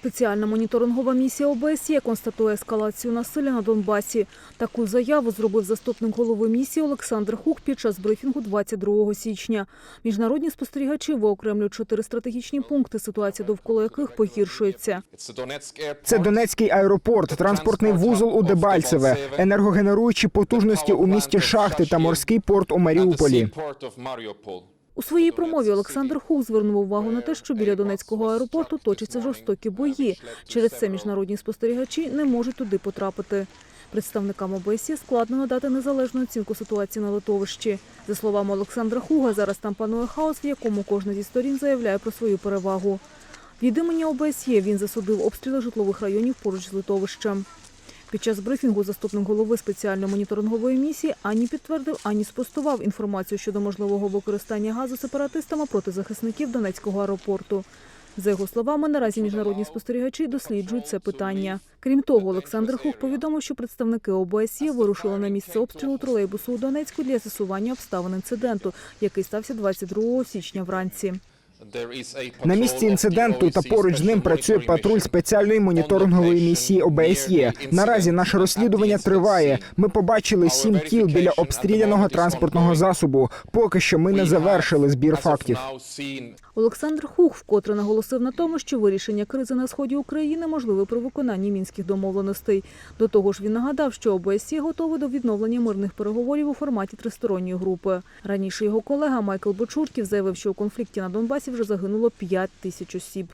Спеціальна моніторингова місія ОБСЄ констатує ескалацію насилля на Донбасі. Таку заяву зробив заступник голови місії Олександр Хук під час брифінгу 22 січня. Міжнародні спостерігачі виокремлюють чотири стратегічні пункти, ситуація довкола яких погіршується. Це Донецький аеропорт, транспортний вузол у Дебальцеве, енергогенеруючі потужності у місті Шахти та морський порт у Маріуполі. У своїй промові Олександр Хук звернув увагу на те, що біля Донецького аеропорту точаться жорстокі бої. Через це міжнародні спостерігачі не можуть туди потрапити. Представникам ОБСЄ складно надати незалежну оцінку ситуації на литовищі. За словами Олександра Хуга, зараз там панує хаос, в якому кожна зі сторін заявляє про свою перевагу. Від імені ОБСЄ він засудив обстріли житлових районів поруч з литовищем. Під час брифінгу заступник голови спеціальної моніторингової місії ані підтвердив, ані спростував інформацію щодо можливого використання газу сепаратистами проти захисників Донецького аеропорту. За його словами, наразі міжнародні спостерігачі досліджують це питання. Крім того, Олександр Хух повідомив, що представники ОБСЄ вирушили на місце обстрілу тролейбусу у Донецьку для з'ясування обставин інциденту, який стався 22 січня вранці. На місці інциденту та поруч з ним працює патруль спеціальної моніторингової місії ОБСЄ. Наразі наше розслідування триває. Ми побачили сім тіл біля обстріляного транспортного засобу. Поки що ми не завершили збір фактів. Олександр Хух вкотре наголосив на тому, що вирішення кризи на сході України можливе при виконанні мінських домовленостей. До того ж, він нагадав, що ОБСЄ готове до відновлення мирних переговорів у форматі тристоронньої групи. Раніше його колега Майкл Бочурків заявив, що у конфлікті на Донбасі вже загинуло 5 тисяч осіб.